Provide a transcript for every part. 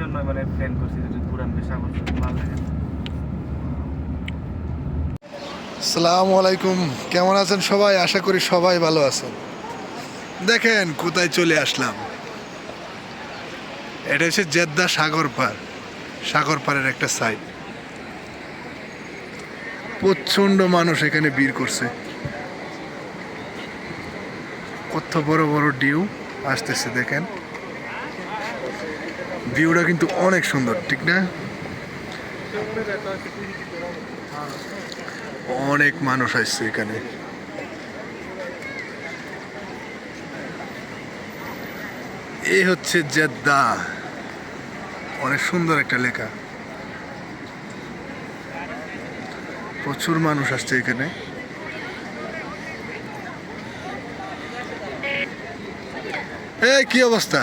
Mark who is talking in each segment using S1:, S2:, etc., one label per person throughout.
S1: জন্য মানে করছি যে পুরান ভালো লাগে।
S2: আলাইকুম। কেমন আছেন সবাই? আশা করি সবাই ভালো আছেন। দেখেন কোথায় চলে আসলাম। এটা হচ্ছে জেদ্দা সাগর পার, সাগর পাড়ের একটা সাইড প্রচণ্ড মানুষ এখানে ভিড় করছে। কত বড় বড় ডিউ আসতেছে, দেখেন। ভিউটা কিন্তু অনেক সুন্দর, ঠিক না? অনেক মানুষ আসছে এখানে। এই হচ্ছে জেদ্দা। অনেক সুন্দর একটা লেখা। প্রচুর মানুষ আসছে এখানে। এই, কি অবস্থা?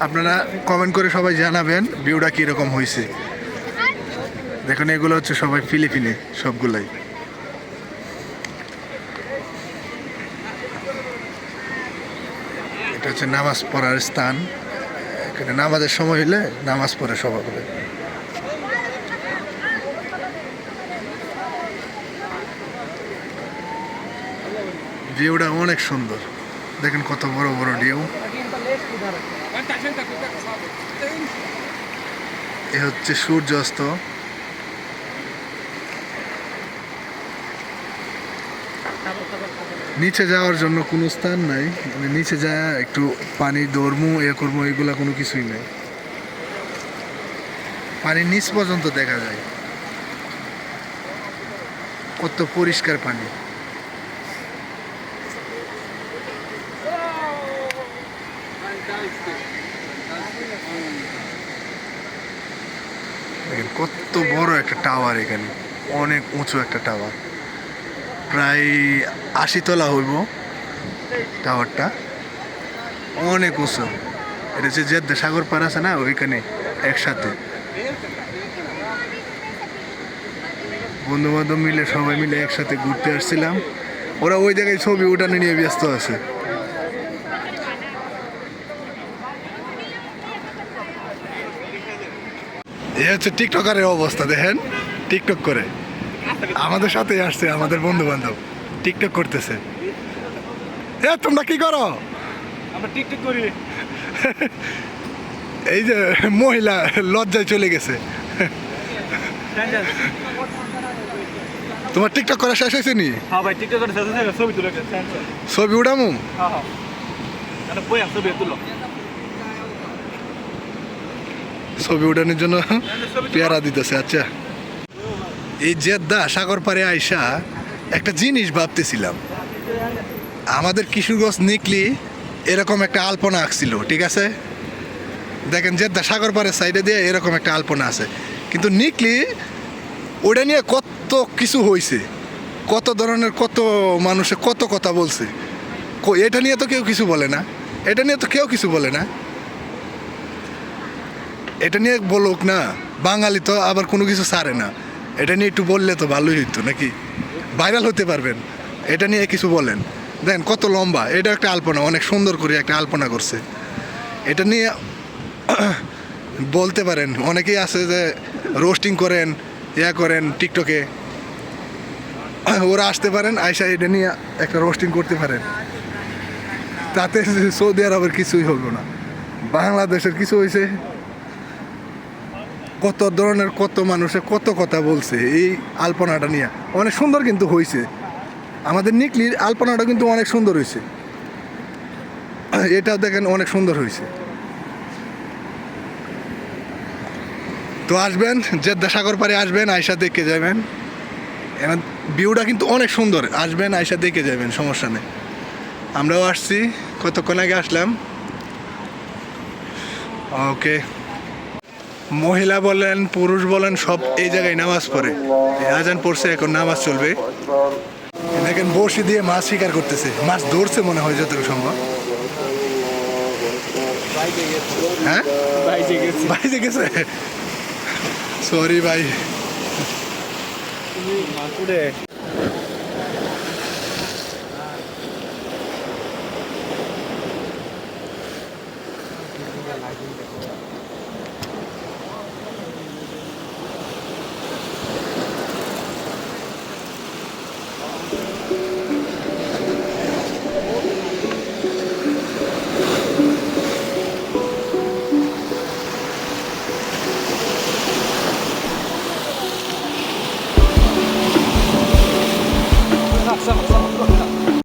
S2: আপনারা কমেন্ট করে সবাই জানাবেন ভিউটা কীরকম হয়েছে। দেখুন, এগুলো হচ্ছে সবাই ফিলিপিনে, সবগুলাই। এটা হচ্ছে নামাজ পড়ার স্থান। এখানে নামাজের সময় হলে নামাজ পড়ে সবাই ভিউটা অনেক সুন্দর। দেখেন কত বড় বড় ডিউ এ হচ্ছে সূর্যাস্ত। নিচে যাওয়ার জন্য কোনো স্থান নাই। মানে নিচে যা, একটু পানি দৌড়মু, এ করব এগুলা কোনো কিছুই নাই। পানির নিচ পর্যন্ত দেখা যায়। কত পরিষ্কার পানি। কত বড় একটা টাওয়ার এখানে। অনেক উঁচু একটা টাওয়ার প্রায় আশি তলা হইব টাওয়ারটা অনেক উঁচু। এটা হচ্ছে জেদ্দা সাগর পার আছে না, ওইখানে একসাথে। বন্ধু বান্ধব মিলে, সবাই মিলে একসাথে ঘুরতে আসছিলাম। ওরা ওই জায়গায় ছবি উঠানে নিয়ে ব্যস্ত আছে। এই হচ্ছে টিকটকারের অবস্থা দেখেন। টিকটক করে। আমাদের সাথেই আসছে আমাদের বন্ধু বান্ধব টিকটক করতেছে। এ তোমরা কি করো?
S1: আমরা টিকটক করি।
S2: এই যে মহিলা লজ্জায় চলে গেছে। তোমার টিকটক করা শেষ হয়েছে নি?
S1: হ্যাঁ ছবি
S2: উঠামু?
S1: হ্যাঁ হ্যাঁ। ছবি তুলো।
S2: ছবি উঠানোর জন্য পেয়ারা দিতেছে আচ্ছা। এই জেদ্দা সাগর পারে আইসা একটা জিনিস ভাবতেছিলাম। আমাদের কিশোরগঞ্জ নিকলি এরকম একটা আলপনা আঁকছিল, ঠিক আছে? দেখেন জেদ্দা সাগর পাড়ের সাইডে দিয়ে এরকম একটা আলপনা আছে। কিন্তু নিকলি ওটা নিয়ে কত কিছু হয়েছে কত ধরনের, কত মানুষে কত কথা বলছে। এটা নিয়ে তো কেউ কিছু বলে না। এটা নিয়ে তো কেউ কিছু বলে না। এটা নিয়ে বলুক না, বাঙালি তো আবার কোনো কিছু ছাড়ে না। এটা নিয়ে একটু বললে তো ভালোই হইতো, নাকি? ভাইরাল হতে পারবেন, এটা নিয়ে কিছু বলেন। দেখেন কত লম্বা, এটা একটা আলপনা, অনেক সুন্দর করে একটা আলপনা করছে। এটা নিয়ে বলতে পারেন, অনেকেই আছে যে রোস্টিং করেন, ইয়া করেন টিকটকে ওরা আসতে পারেন আয়সা এটা নিয়ে একটা রোস্টিং করতে পারেন। তাতে সৌদি আরবের কিছুই হলো না, বাংলাদেশের কিছু হয়েছে কত ধরনের কত মানুষে কত কথা বলছে এই আলপনাটা নিয়ে। অনেক সুন্দর কিন্তু হয়েছে আমাদের নিকলির আলপনাটা কিন্তু অনেক সুন্দর হয়েছে এটা দেখেন অনেক সুন্দর হয়েছে তো আসবেন, জেদ্দা সাগর পাড়ে আসবেন আয়সা দেখে যাবেন। এবার ভিউটা কিন্তু অনেক সুন্দর। আসবেন আয়সা দেখে যাবেন, সমস্যা নেই। আমরাও আসছি, কতক্ষণ আগে আসলাম? ওকে। মহিলা বলেন পুরুষ বলেন সব এই জায়গায় নামাজ পড়ে। আজান পড়ছে এখন নামাজ চলবে। দেখেন বসি দিয়ে মাছ শিকার করতেছে। মাছ ধরছে মনে হয় যতটুকু সম্ভব। হ্যাঁ? গেছে। সরি ভাই।